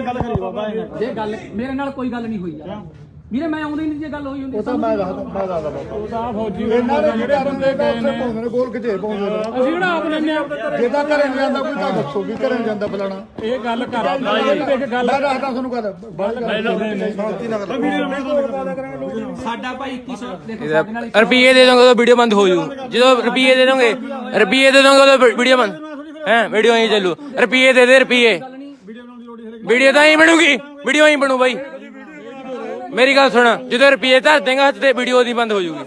ਨਾਲ ਗੱਲ ਕਰੀ ਬਾਬਾ ਇਹਨੇ ਜੇ ਗੱਲ ਮੇਰੇ ਨਾਲ ਕੋਈ ਗੱਲ ਨਹੀਂ ਹੋਈ ਯਾਰ। ਵੀਰੇ ਮੈਂ ਆਉਂਦੀ ਨਹੀਂ ਜੇ ਗੱਲ ਹੋਈ ਹੁੰਦੀ ਤਾਂ ਮੈਂ ਦੱਸਦਾ ਮੈਂ ਦੱਸਦਾ ਬਾਬਾ। ਉਹਦਾ ਫੌਜੀ ਇਹਨਾਂ ਦੇ ਜਿਹੜੇ ਬੰਦੇ ਗਏ ਨੇ। ਪਾਉਂਦੇ ਨੇ ਗੋਲ ਕਿਤੇ ਪਾਉਂਦੇ ਨੇ। ਅਸੀਂ ਕਿਹੜਾ ਆਪ ਲੈਨੇ ਆ ਜੇ ਤਾਂ ਘਰੇ ਨਹੀਂ ਜਾਂਦਾ ਕੋਈ ਤਾਂ ਦੱਸੋ ਵੀ ਘਰੇ ਨੀ ਜਾਂਦਾ ਫਲਾਣਾ। ਇਹ ਗੱਲ ਕਰ ਗੱਲ ਮੈਂ ਦੱਸਦਾ ਤੁਹਾਨੂੰ ਗੱਲ ਸ਼ਾਂਤੀ ਨਾਲ ਸਾਡਾ ਭਾਈ 2100 ਦੇਖੋ ਸਾਡੇ ਨਾਲ ਰੁਪਈਏ ਦੇ ਦੋਗੇ ਤਾਂ ਵੀਡੀਓ ਬੰਦ ਹੋ ਜੂ। ਜਦੋਂ ਰੁਪਈਏ ਦੇ ਦੋਗੇ ਰੁਪਈਏ ਦੇ ਦੋਗੇ ਤਾਂ ਵੀਡੀਓ ਬੰਦ। ਹੈ ਵੀਡੀਓ ਹੀ ਚੱਲੂ। ਰੁਪਈਏ ਦੇ ਦੇ ਰੁਪਈਏ। ਵੀਡੀਓ ਤਾਂ ਹੀ ਬਣੂਗੀ। ਵੀਡੀਓ ਹੀ ਬਣੂ ਬਾਈ। ਮੇਰੀ ਗੱਲ ਸੁਣ, ਜਦੋਂ ਰੁਪਈਏ ਧਰ ਦੇਗਾ, ਹੱਥ ਤੇ ਵੀਡੀਓ ਦੀ ਬੰਦ ਹੋ ਜੂਗੀ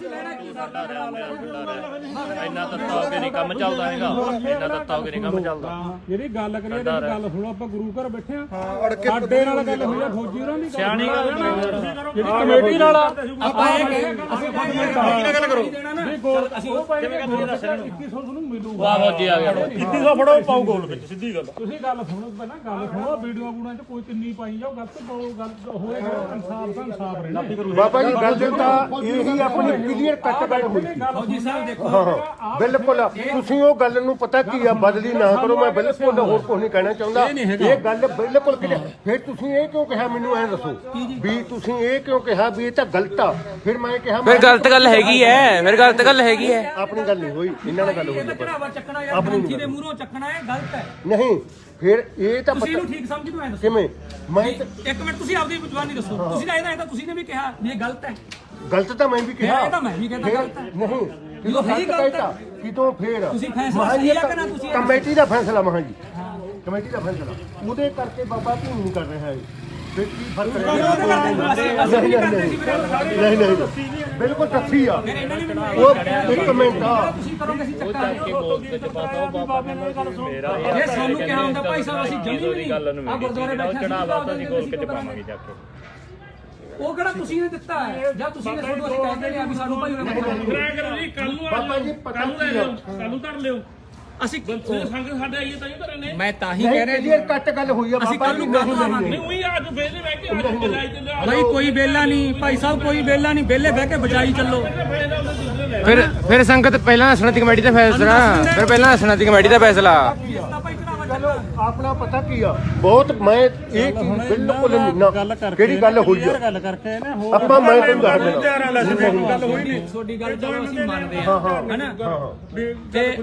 ਇੰਨਾ ਤੱਤਾ ਹੋ ਕੇ ਨਹੀਂ ਕੰਮ ਚੱਲਦਾ ਹੈਗਾ। ਇੰਨਾ ਤੱਤਾ ਹੋ ਕੇ ਨਹੀਂ ਕੰਮ ਚੱਲਦਾ। ਜਿਹੜੀ ਗੱਲ ਕਰੀਏ ਤੇ ਗੱਲ ਸੁਣੋ ਆਪਾਂ ਗੁਰੂ ਘਰ ਬੈਠੇ ਆ ਸਾਡੇ ਨਾਲ ਗੱਲ ਹੋਈ ਆ ਫੌਜੀ ਹੋਰਾਂ ਦੀ ਸਿਆਣੀ ਗੱਲ ਜਿਹੜੀ ਕਮੇਟੀ ਨਾਲ ਆਪਾਂ ਇਹ ਕਹੇ ਅਸੀਂ ਖੁਦ ਮਿੰਟ ਗੱਲ ਕਰੋ। ਨਹੀਂ ਗੋਲ ਅਸੀਂ ਉਹ ਪਾਈ 2100 ਤੁਹਾਨੂੰ ਮਿਲੂਗਾ। ਵਾਹ ਫੌਜੀ ਆ ਗਿਆ। 2100 ਫੜੋ ਪਾਉ ਗੋਲ ਵਿੱਚ ਸਿੱਧੀ ਗੱਲ। ਤੁਸੀਂ ਗੱਲ ਸੁਣੋ ਪਹਿਲਾਂ ਗੱਲ ਸੁਣੋ ਵੀਡੀਓ ਬੂਣਾ ਚ ਕੋਈ ਕਿੰਨੀ ਪਾਈ ਜਾਓ ਗਲਤ ਪਾਓ ਗੱਲ ਹੋਏ ਇਨਸਾਫ ਦਾ ਇਨਸਾਫ ਰਹਿਣਾ। ਬਾਬਾ ਜੀ ਗੱਲ ਤਾਂ ਇਹੀ ਆਪਣੀ ਕਲੀਅਰ ਕੱਟ ਗੱਲ ਹੋਈ ਫੌਜੀ ਸਾਹਿਬ ਦੇਖੋ ਹਾਂ ਬਿਲਕੁਲ। ਤੁਸੀਂ ਉਹ ਗੱਲ ਨੂੰ ਪਤਾ ਕੀ ਆ ਬਦਲੀ ਨਾ ਕਰੋ ਮੈਂ ਬਿਲਕੁਲ ਹੋਰ ਕੁਝ ਨਹੀਂ ਕਹਿਣਾ ਚਾਹੁੰਦਾ। ਇਹ ਗੱਲ ਬਿਲਕੁਲ clear- ਫਿਰ ਤੁਸੀਂ ਇਹ ਕਿਉਂ ਕਿਹਾ ਮੈਨੂੰ ਐ ਦੱਸੋ? ਵੀ ਤੁਸੀਂ ਇਹ ਕਿਉਂ ਕਿਹਾ ਵੀ ਇਹ ਤਾਂ ਗਲਤ ਆ? ਫਿਰ ਮੈਂ ਕਿਹਾ ਫਿਰ ਗਲਤ ਗੱਲ ਹੈਗੀ ਐ ਫਿਰ ਗਲਤ ਗੱਲ ਹੈਗੀ ਐ ਆਪਣੀ ਗੱਲ ਨਹੀਂ ਹੋਈ ਇਹਨਾਂ ਨਾਲ ਗੱਲ ਹੋਈ ਹੈ ਬਸ। ਚੱਕਣਾ ਯਾਰ ਗ੍ਰੰਥੀ ਦੇ ਮੂਹਰੋਂ ਚੱਕਣਾ ਇਹ ਗਲਤ ਹੈ। ਨਹੀਂ ਫਿਰ ਇਹ ਤਾਂ ਤੁਸੀਂ ਪਤਾ ਇਹਨੂੰ ਠੀਕ ਸਮਝ ਕਿਉਂ ਐ ਦੱਸੋ। ਕਿਵੇਂ? ਮੈਂ ਤਾਂ- ਇੱਕ ਮਿੰਟ ਤੁਸੀਂ ਆਪਦੀ ਜਵਾਨੀ ਦੱਸੋ। ਤੁਸੀਂ ਤਾਂ ਇਹਦਾ ਇਹ ਤਾਂ ਤੁਸੀਂ ਨੇ ਵੀ ਕਿਹਾ ਵੀ ਇਹ ਗਲਤ ਹੈ। ਗਲਤ ਤਾਂ ਮੈਂ ਵੀ ਕਿਹਾ। ਇਹ ਤਾਂ ਮੈਂ ਵੀ ਕਹਿੰਦਾ ਗਲਤ ਹੈ। ਨਹੀਂ ਜਦੋਂ ਜਦੋਂ ਹੈ ਹੀ ਗਲਤ ਗਲਤ ਕਹਿਤਾ ਕਿਤੋਂ ਫੇਰ? ਤੁਸੀਂ ਫੈਸਲਾ ਮਹਾਂ ਜੀ ਸਹੀ ਆ ਕਿ ਨਾ ਤੁਸੀਂ ਇਹ- ਕਮੇਟੀ ਦਾ ਫੈਸਲਾ ਮਹਾਂ ਜੀ। ਕਮੇਟੀ ਦਾ ਫੈਸਲਾ। ਉਹਦੇ ਕਰਕੇ ਬਾਬਾ ਭੀਮ ਨਹੀਂ ਕਰ ਰਿਹਾ ਹੈ ਫਿਰ ਕੀ ਫ਼ਰਕ ਰਹਿ ਗਿਆ ਅਸੀਂ ਨਹੀਂ ਨਹੀਂ ਨਹੀਂ। ਬਿਲਕੁਲ ਸੱਚੀ ਆ। ਉਹ ਇੱਕ ਮਿੰਟ ਆ। ਤੁਸੀਂ ਕਰੋਗੇ ਅਸੀਂ ਮੇਰਾ ਜੇ ਸਾਨੂੰ ਕਿਹਾ ਹੁੰਦਾ ਭਾਈ ਸਾਹਿਬ ਅਸੀਂ ਜਮੀ ਵੀ ਨਹੀਂ। ਆ ਗੁਰਦੁਆਰੇ ਬੈਠੇ ਸੀ ਚੜਾਵਾ ਤਾਂ ਅਸੀਂ ਗੋਲ ਕਿਤੇ ਪਾਵਾਂਗੇ ਜਾ ਕੇ। ਉਹ ਕਿਹੜਾ ਤੁਸੀਂ ਨੇ ਦਿੱਤਾ ਹੈ? ਜਾਂ ਤੁਸੀਂ ਨੇ ਸਾਨੂੰ ਅਸੀਂ ਕਹਿੰਦੇ ਨੇ ਆ ਵੀ ਸਾਨੂੰ ਭਾਈ ਉਹਨੇ ਕਰੋ ਜੀ ਕੱਲ ਨੂੰ ਬਾਬਾ ਜੀ ਪਤਾ ਕੀ ਆ? ਕੱਲ ਨੂੰ ਧਰ ਲਿਓ। ਅਸੀਂ ਸੰਗ ਸਾਡੇ ਆਈਏ ਤਾਂ ਹੀ ਧਰੇ ਨੇ ਮੈਂ ਤਾਂ ਹੀ ਨਹੀਂ ਕਲੀਅਰ ਕੱਟ ਗੱਲ ਹੋਈ ਆ ਅਸੀਂ ਬਾਬਾ ਕੱਲ ਜੀ ਨੂੰ ਨਹੀਂ ਗੱਲ ਨਹੀਂ ਨਹੀਂ ਉਹੀ ਅੱਜ ਵੇਲੇ ਬਹਿ ਕੇ ਅੱਜ ਬੁਲਾਈ ਤੇ ਲਿਆ ਭਾਈ ਕੋਈ ਵੇਲਾ ਨਹੀਂ ਭਾਈ ਸਾਹਿਬ ਕੋਈ ਵੇਲਾ ਨਹੀਂ। ਵੇਲੇ ਬਹਿ ਕੇ ਬਚਾਈ ਚੱਲੋ। ਫਿਰ ਫਿਰ ਸੰਗਤ ਪਹਿਲਾਂ ਦੱਸਣਾ ਦੀ ਕਮੇਟੀ ਦਾ ਫੈਸਲਾ। ਫਿਰ ਪਹਿਲਾਂ ਦੱਸਣਾ ਦੀ ਕਮੇਟੀ ਦਾ ਫੈਸਲਾ। ਤਾਂ ਭਾਈ ਆਪਣਾ ਪਤਾ ਕੀ ਆ? ਬਹੁਤ ਮੈਂ ਇਹ ਚੀਜ਼ ਬਿਲਕੁਲ ਨਹੀਂ ਨਾ ਕਿਹੜੀ ਗੱਲ ਹੋਈ ਆ? ਗੱਲ ਕਰਕੇ ਨੇ ਹੋਰ ਆਪਾਂ ਮੈਂ ਤੁਹਾਨੂੰ ਦੱਸ ਦੇਣਾ ਗੱਲ ਹੋਈ ਨਹੀਂ। ਤੁਹਾਡੀ ਗੱਲ ਚਲੋ ਅਸੀਂ ਮੰਨਦੇ ਹਾਂ। ਹੈਨਾ ਤੇ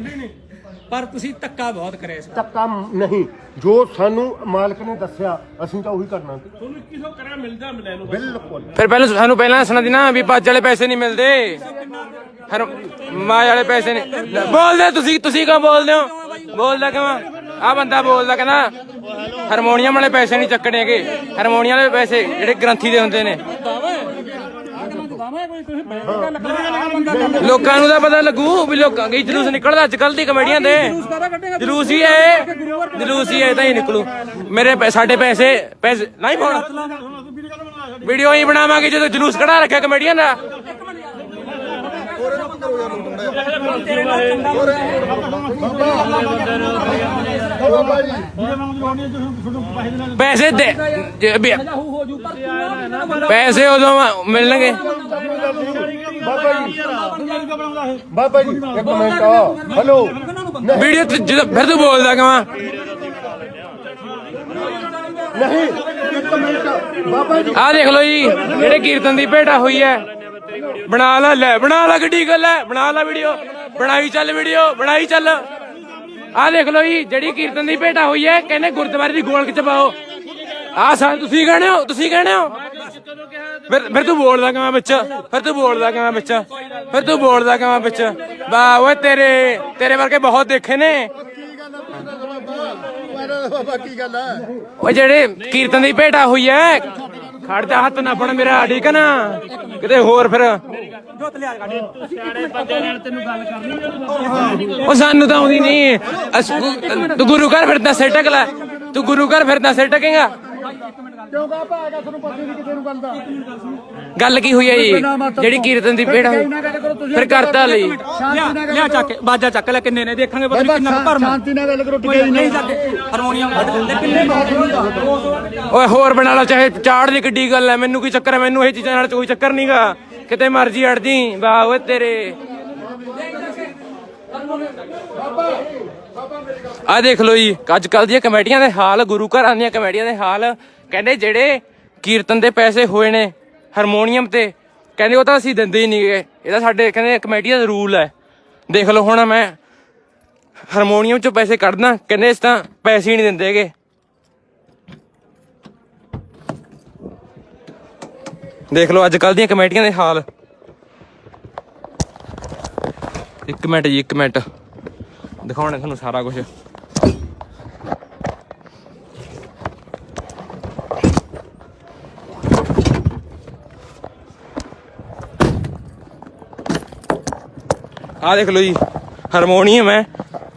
ਪਰ ਤੁਸੀਂ ਧੱਕਾ ਬਹੁਤ ਕਰਿਆ ਇਸ। ਧੱਕਾ ਨਹੀਂ। ਜੋ ਸਾਨੂੰ ਮਾਲਕ ਨੇ ਦੱਸਿਆ ਅਸੀਂ ਤਾਂ ਉਹੀ ਕਰਨਾ। ਸੀ। ਤੁਹਾਨੂੰ 2100 ਕਰਿਆ ਮਿਲਦਾ ਮਿਲੇ ਨੂੰ। ਬਿਲਕੁਲ। ਫਿਰ ਪਹਿਲਾਂ ਸਾਨੂੰ ਪਹਿਲਾਂ ਦੱਸਣਾ ਦੀ ਨਾ ਵੀ ਪੱਜ ਵਾਲੇ ਪੈਸੇ ਨਹੀਂ ਮਿਲਦੇ। ਹਰ ਮਾਂ ਵਾਲੇ ਪੈਸੇ ਨਹੀਂ ਬੋਲਦੇ ਤੁਸੀਂ ਤੁਸੀਂ ਕਿਉਂ ਬੋਲਦੇ ਹੋ? ਬੋਲਦਾ ਕਿਉਂ ਆ ਬੰਦਾ ਬੋਲਦਾ ਕਹਿੰਦਾ ਹਾਰਮੋਨੀਅਮ ਵਾਲੇ ਪੈਸੇ ਨਹੀਂ ਚੱਕਣੇਗੇ ਹਾਰਮੋਨੀਅਮ ਵਾਲੇ ਪੈਸੇ ਜਿਹੜੇ ਗ੍ਰੰਥੀ ਦੇ ਹੁੰਦੇ ਨੇ। ਲੋਕਾਂ ਨੂੰ ਤਾਂ ਪਤਾ ਲੱਗੂ ਵੀ ਲੋਕਾਂ ਦੀ ਜਲੂਸ ਨਿਕਲਦਾ ਅੱਜ ਕੱਲ ਦੀ ਕਮੇਡੀਆਂ ਦੇ। ਜਲੂਸ ਹੀ ਹੈ ਜਲੂਸ ਹੀ ਹੈ ਤਾਂ ਹੀ ਨਿਕਲੂ। ਮੇਰੇ ਸਾਡੇ ਪੈਸੇ ਪੈਸੇ, ਨਹੀਂ ਪਾਉਣਾ ਵੀਡੀਓ ਹੀ ਬਣਾਵਾਂਗੇ ਜਦੋਂ ਜਲੂਸ ਕਢਾ ਰੱਖਿਆ ਕਮੇਡੀਆਂ ਦਾ। ਬਾਬਾ ਜੀ। ਪੈਸੇ ਦੇ ਜੇ ਵੀ- ਹੋ ਜੂ ਪਰ ਤੂੰ ਪੈਸੇ ਉਦੋਂ ਮਿਲਣਗੇ। ਬਾਬਾ ਜੀ। ਬਾਬਾ ਜੀ ਇੱਕ ਮਿੰਟ ਹਲੋ। ਵੀਡੀਓ ਤੇ ਜਦੋਂ ਫਿਰ ਤੂੰ ਬੋਲਦਾ ਕਿਵਾਂ ਨਹੀਂ ਇੱਕ ਮਿੰਟ। ਬਾਬਾ ਜੀ। ਆਹ ਦੇਖ ਲਓ ਜੀ ਜਿਹੜੇ ਕੀਰਤਨ ਦੀ ਭੇਟਾ ਹੋਈ ਹੈ। ਬਣਾ ਲੈ ਲੈ ਬਣਾ ਲੈ ਗੱਡੀ ਗੱਲ ਹੈ। ਬਣਾ ਲੈ ਵੀਡੀਓ। ਬਣਾਈ ਚੱਲ ਵੀਡੀਓ ਬਣਾਈ ਚੱਲ। ਆਹ ਦੇਖ ਲਓ ਜੀ ਜਿਹੜੀ ਕੀਰਤਨ ਦੀ ਭੇਟਾ ਹੋਈ ਹੈ ਕਹਿੰਦੇ ਗੁਰਦੁਆਰੇ ਦੀ ਗੋਲਕ ਚ ਪਾਓ। ਆਹ ਸਾਲ ਤੁਸੀਂ ਕਹਿਣੇ ਹੋ ਤੁਸੀਂ ਕਹਿਣੇ ਹੋ? ਫਿਰ ਫਿਰ ਤੂੰ ਬੋਲਦਾ ਕਿਵੇਂ ਵਿੱਚ? ਫਿਰ ਤੂੰ ਬੋਲਦਾ ਕਿਵੇਂ ਵਿੱਚ? ਫਿਰ ਤੂੰ ਬੋਲਦਾ ਕਿਵੇਂ ਵਿੱਚ? ਵਾਹ ਓਏ ਤੇਰੇ ਤੇਰੇ ਵਰਗੇ ਬਹੁਤ ਦੇਖੇ ਨੇ। ਬਾਬਾ ਕੀ ਗੱਲ ਹੈ ਉਹ ਜਿਹੜੇ ਕੀਰਤਨ ਦੀ ਭੇਟਾ ਹੋਈ ਐ ਖੜ ਜਾ ਹੱਥ ਨਾ ਫੜ ਮੇਰਾ, ਠੀਕ ਹੈ ਨਾ? ਕਿਤੇ ਹੋਰ ਫਿਰ। ਉਹ ਸਾਨੂੰ ਤਾਂ ਆਉਂਦੀ ਨਹੀਂ ਤੂੰ ਗੁਰੂ ਘਰ ਫਿਰਦਾ ਸਿਰ ਟਕ ਲੈ। ਤੂੰ ਗੁਰੂ ਘਰ ਫਿਰਦਾ ਸਿਰ ਟਕੇਗਾ ਕਿਉਂ ਬਾਬਾ ਆਗਾ ਤੁਹਾਨੂੰ ਪਤਾ ਨਹੀਂ ਕਿਸੇ ਨੂੰ ਗੱਲ ਦਾ ਗੱਲ ਕੀ ਹੋਈ ਹੈ ਜੀ? ਜਿਹੜੀ ਕੀਰਤਨ ਦੀ ਹੋਈ ਫਿਰ ਕਰਤਾ ਲਈ। ਲਿਆ ਚੱਕ ਕੇ, ਬਾਜਾ ਚੱਕ ਲੈ ਕਿੰਨੇ ਨੇ ਦੇਖਾਂਗੇ ਪਤਾ ਨਹੀਂ ਕਿੰਨਾ ਭਰਮ ਹੈ। ਸ਼ਾਂਤੀ ਨਾਲ ਗੱਲ ਕਰੋ ਕੋਈ ਨਹੀਂ ਚੱਕ ਹਾਰਮੋਨੀਅਮ ਲੈ ਕਿੰਨੇ ਓਏ ਹੋਰ ਬਣਾ ਲਓ ਚਾਹੇ ਚਾੜ ਦੀ ਕਿੱਡੀ ਗੱਲ ਐ ਮੈਨੂੰ ਕੀ ਚੱਕਰ ਐ ਮੈਨੂੰ ਇਹ ਚੀਜ਼ਾਂ ਨਾਲ ਕੋਈ ਚੱਕਰ ਨਹੀਂਗਾ ਕਿਤੇ ਮਰਜ਼ੀ ਅੜ ਜੀ ਵਾਹ ਓਏ ਤੇਰੇ। ਆ ਦੇਖ ਲਓ ਜੀ ਅੱਜ ਕੱਲ ਦੀਆਂ ਕਮੇਟੀਆਂ ਦੇ ਹਾਲ ਗੁਰੂ ਘਰਾਂ ਦੀਆਂ ਕਮੇਟੀਆਂ ਦੇ ਹਾਲ। ਕਹਿੰਦੇ ਜਿਹੜੇ ਕੀਰਤਨ ਦੇ ਪੈਸੇ ਹੋਏ ਨੇ ਹਾਰਮੋਨੀਅਮ ਤੇ, ਕਹਿੰਦੇ ਉਹ ਤਾਂ ਅਸੀਂ ਦਿੰਦੇ ਹੀ ਨਹੀਂ ਗਏ। ਇਹ ਤਾਂ ਸਾਡੇ, ਕਹਿੰਦੇ ਕਮੇਟੀਆਂ ਦਾ ਰੂਲ ਹੈ। ਦੇਖ ਲਓ ਹੁਣ ਮੈਂ ਹਾਰਮੋਨੀਅਮ ਚੋਂ ਪੈਸੇ ਕੱਢਦਾ, ਕਹਿੰਦੇ ਇਸ ਤਾਂ ਪੈਸੇ ਹੀ ਨਹੀਂ ਦਿੰਦੇਗੇ ਦੇਖ ਲਓ ਅੱਜ ਕੱਲ ਦੀਆਂ ਕਮੇਟੀਆਂ ਦੇ ਹਾਲ। ਇੱਕ ਮਿੰਟ ਜੀ, ਇੱਕ ਮਿੰਟ। ਦਿਖਾਉਣਾ ਤੁਹਾਨੂੰ ਸਾਰਾ ਕੁਝ ਆਹ ਦੇਖ ਲਓ ਜੀ ਹਾਰਮੋਨੀਅਮ ਹੈ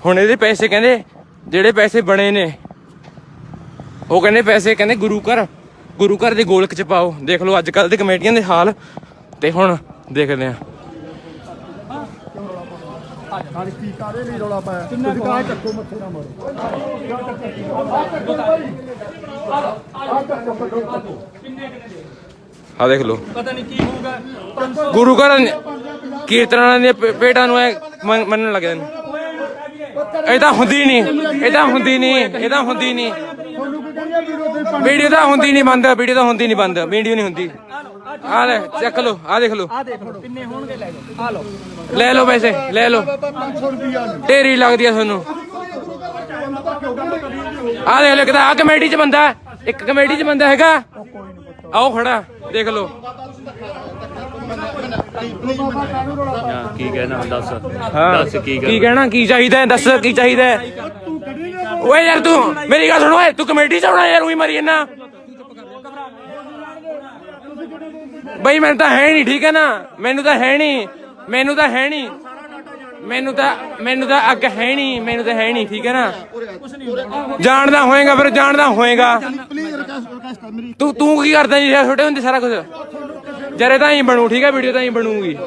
ਹੁਣ ਇਹਦੇ ਪੈਸੇ ਕਹਿੰਦੇ, ਜਿਹੜੇ ਪੈਸੇ ਬਣੇ ਨੇ, ਉਹ ਕਹਿੰਦੇ ਪੈਸੇ ਕਹਿੰਦੇ ਗੁਰੂ ਘਰ ਗੁਰੂ ਘਰ ਦੇ ਗੋਲਕ ਚ ਪਾਓ। ਦੇਖ ਲਓ ਅੱਜ ਕੱਲ ਦੇ ਕਮੇਟੀਆਂ ਦੇ ਹਾਲ। ਤੇ ਹੁਣ ਦੇਖਦੇ ਆ ਆ ਦੇਖ ਲਓ। ਪਤਾ ਨਹੀਂ ਕੀ ਹੋਊਗਾ। ਗੁਰੂ ਘਰ ਕੀਰਤਨਾਂ ਦੇ ਭੇਟਾਂ ਨੂੰ ਐ ਮੰਨ- ਮੰਨਣ ਲੱਗ ਜਾਂਦੇ ਨੇ। ਇਹ ਤਾਂ ਹੁੰਦੀ ਨਹੀਂ। ਇਹ ਤਾਂ ਹੁੰਦੀ ਨਹੀਂ। ਇਹ ਤਾਂ ਹੁੰਦੀ ਨਹੀਂ। ਵੀਡੀਓ ਤਾਂ ਹੁੰਦੀ ਨਹੀਂ ਬੰਦ। ਵੀਡੀਓ ਤਾਂ ਹੁੰਦੀ ਨਹੀਂ ਬੰਦ। ਵੀਡੀਓ ਨਹੀਂ ਹੁੰਦੀ। ਆ ਲੈ ਚੱਕ ਲਓ। ਆ ਦੇਖ ਲਓ। ਆ ਦੇਖ ਲਓ। ਕਿੰਨੇ ਹੋਣਗੇ ਲੈ ਆ ਲਓ। ਲੈ ਲਓ ਪੈਸੇ। ਲੈ ਲਓ। ਢੇਰੀ ਲੱਗਦੀ ਆ ਤੁਹਾਨੂੰ। ਆ ਦੇਖ ਲਓ ਕਿਤਾ ਆ ਕਮੇਟੀ ਚ ਬੰਦਾ ਹੈ। ਇੱਕ ਕਮੇਟੀ ਚ ਬੰਦਾ ਹੈਗਾ। ਆਓ ਖੜਾ ਦੇਖ ਲਓ। ਕੀ ਕਹਿਣਾ ਹੁਣ ਦੱਸ। ਹਾਂ। ਦੱਸ ਕੀ ਕੀ ਕਹਿਣਾ ਕਹਿਣਾ ਕੀ ਚਾਹੀਦਾ ਹੈ? ਦੱਸ ਕੀ ਚਾਹੀਦਾ ਹੈ? ਓਏ ਯਾਰ ਤੂੰ ਮੇਰੀ ਗੱਲ ਸੁਣ ਓਏ ਤੂੰ ਕਮੇਟੀ ਚ ਆਉਣਾ ਯਾਰ ਉਹੀ ਮਰੀ ਜੰਨਾ ਬਈ ਮੈਨੂੰ ਤਾਂ ਹੈ ਨਹੀਂ ਠੀਕ ਹੈ ਨਾ? ਮੈਨੂੰ ਤਾਂ ਹੈ ਨਹੀਂ ਮੈਨੂੰ ਤਾਂ ਹੈ ਨਹੀਂ ਮੈਨੂੰ ਤਾਂ ਮੈਨੂੰ ਤਾਂ ਅੱਗ ਹੈ ਨਹੀਂ ਮੈਨੂੰ ਤਾਂ ਹੈ ਨਹੀਂ ਠੀਕ ਹੈ ਨਾ? ਜਾਣਦਾ ਹੋਏਗਾ ਫਿਰ, ਜਾਣਦਾ ਹੋਏਗਾ। ਤੂੰ ਤੂੰ ਕੀ ਕਰਦਾ ਜੀ, ਛੋਟੇ ਹੁੰਦੇ ਸਾਰਾ ਕੁਝ ਜਰੇ ਤਾਂ ਹੀ ਬਣੂ, ਠੀਕ ਹੈ, ਵੀਡੀਓ ਤਾਂ ਹੀ ਬਣੂਗੀ।